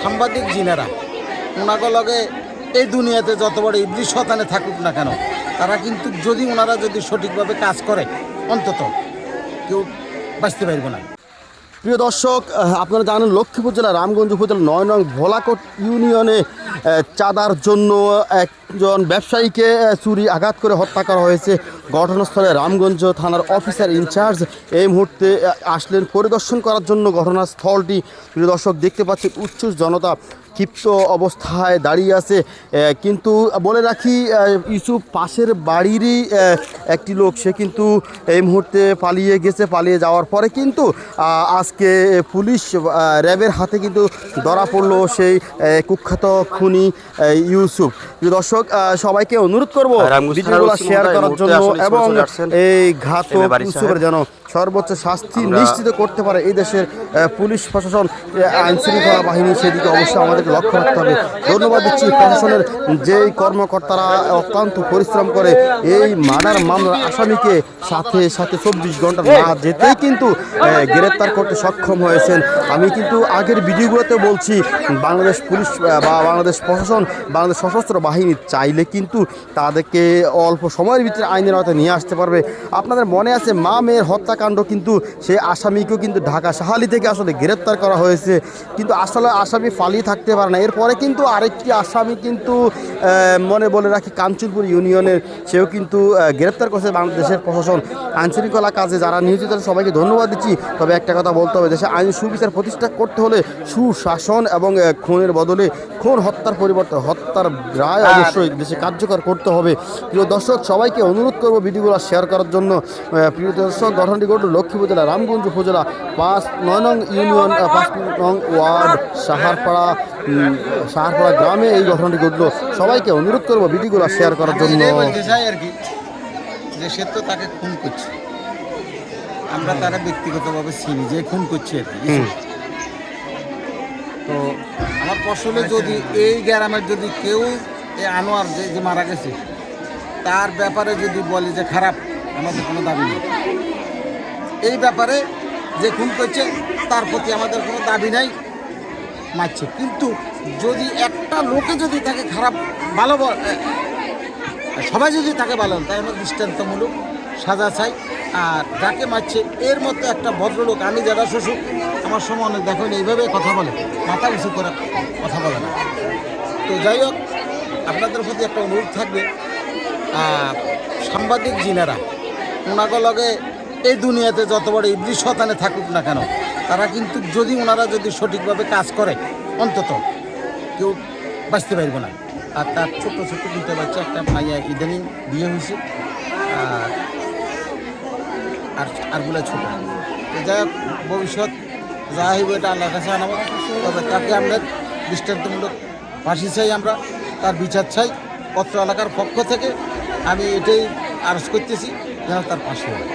সাংবাদিক জিনেরা ওনাকে লগে এই দুনিয়াতে যত বড় ইবলিশ শতানে থাকুক না কেন, তারা কিন্তু যদি ওনারা যদি সঠিকভাবে কাজ করে, অন্তত কেউ বাঁচতে পারবে না। প্রিয় দর্শক আপনারা জানেন লক্ষ্মীপুর জেলা রামগঞ্জ উপজেলা নয় নং ভোলাকোট ইউনিয়নে চাঁদার জন্য একজন ব্যবসায়ীকে চুরি আঘাত করে হত্যা করা হয়েছে। ঘটনাস্থলে রামগঞ্জ থানার অফিসার ইনচার্জ এই মুহূর্তে আসলেন। পরিদর্শন করার জন্য ঘটনাস্থলটি, প্রিয় দর্শক, দেখতে পাচ্ছেন উচ্চ জনতা ক্ষিপ্ত অবস্থায় দাঁড়িয়ে আছে। কিন্তু বলে রাখি ইউসুফ পাশের বাড়িরই একটি লোক। সে কিন্তু এই মুহূর্তে পালিয়ে গেছে পালিয়ে যাওয়ার পরে কিন্তু আজকে পুলিশ র্যাবের হাতে কিন্তু ধরা পড়ল সেই কুখ্যাত খুনি ইউসুফ। দর্শক সবাইকে অনুরোধ করব ভিডিওগুলো শেয়ার করার জন্য এবং এই ঘাতক ইউসুফের যেন সর্বোচ্চ শাস্তি নিশ্চিত করতে পারে এই দেশের পুলিশ প্রশাসন আইন শৃঙ্খলা বাহিনী সেদিকে অবশ্যই আমাদেরকে লক্ষ্য রাখতে হবে। ধন্যবাদ দিচ্ছি প্রশাসনের যেই কর্মকর্তারা অত্যন্ত পরিশ্রম করে এই মার্ডার মামলার আসামিকে সাথে সাথে চব্বিশ ঘণ্টা না যেতেই কিন্তু গ্রেপ্তার করতে সক্ষম হয়েছেন। আমি কিন্তু আগের ভিডিওগুলোতে বলছি, বাংলাদেশ পুলিশ বা বাংলাদেশ প্রশাসন, বাংলাদেশ সশস্ত্র বাহিনী চাইলে কিন্তু তাদেরকে অল্প সময়ের ভিতরে আইনের আওতায় নিয়ে আসতে পারবে। আপনাদের মনে আছে মা মেয়ের হত্যাকাণ্ড কিন্তু সেই আসামিকেও কিন্তু ঢাকা সাহালি থেকে আসলে গ্রেপ্তার করা হয়েছে। কিন্তু আসলে আসামি পালিয়ে থাকতে পারে না। এরপরে কিন্তু আরেকটি আসামি কিন্তু মনে বলে রাখি কাঞ্চনপুর ইউনিয়নের, সেও কিন্তু গ্রেপ্তার করছে বাংলাদেশের প্রশাসন আইনশৃঙ্খলা কাজে। যারা নিয়োজিত সবাইকে ধন্যবাদ দিচ্ছি। তবে একটা কথা বলতে হবে, দেশে আইন সুবিচার প্রতিষ্ঠা করতে হলে সুশাসন এবং খুনের বদলে খুন হত্যার পরিবর্তে হত্যার রায় অবশ্যই দেশে কার্যকর করতে হবে। প্রিয় দর্শক সবাইকে অনুরোধ করব ভিডিওগুলো শেয়ার করার জন্য। প্রিয় দর্শক গঠনটি ঘটল লক্ষ্মীপুর জেলা রামগঞ্জ উপজেলা পাঁচ নয় নং ইউনিয়ন পাঁচ নং ওয়ার্ড সাহারপাড়া সাহারপাড়া গ্রামে এই ঘটনাটি ঘটলো। সবাইকে অনুরোধ করব ভিডিওগুলো শেয়ার করার জন্য। আর কি যে সে তো তাকে খুন করছে। আমরা তারা ব্যক্তিগতভাবে চিনি যে খুন করছে আর কি ফসলে যদি এই গ্রামের যদি কেউ এই আনোয়ার যে যে মারা গেছে, তার ব্যাপারে যদি বলে যে খারাপ, আমাদের কোনো দাবি নেই। এই ব্যাপারে যে খুন করছে, তার প্রতি আমাদের কোনো দাবি নাই, মারছে। কিন্তু যদি একটা লোকে যদি তাকে খারাপ, ভালো সবাই যদি তাকে ভালো তাই আমরা দৃষ্টান্তমূলক সাজা চাই। আর যাকে মারছে, এর মতো একটা ভদ্রলোক, আমি যারা শ্বশুর আমার সময় অনেক দেখেন এইভাবে কথা বলে, মাথা উঁচু করে কথা বলে না। তো যাই হোক, আপনাদের প্রতি একটা অনুরোধ থাকবে সাংবাদিক জিনেরা, ওনাকে লগে এই দুনিয়াতে যত বড় ইবলিশ শতানে থাকুক না কেন, তারা কিন্তু যদি ওনারা যদি সঠিকভাবে কাজ করে, অন্তত কেউ বাঁচতে পারবে না। আর তার ছোট ছোট দুটো বাচ্চা, একটা মাইয়া ইদানিং বিয়ে হয়েছে আর আর আরগুলো ছোট। তো যাই হোক, ভবিষ্যৎ যা হইব এটা আল্লাহর কাছে আনাবো। তবে তাকে আমরা দৃষ্টান্তমূলক ফাঁসি চাই আমরা, তার বিচার চাই পত্র এলাকার পক্ষ থেকে। আমি এটাই আরজ করতেছি, যেন তার হয়।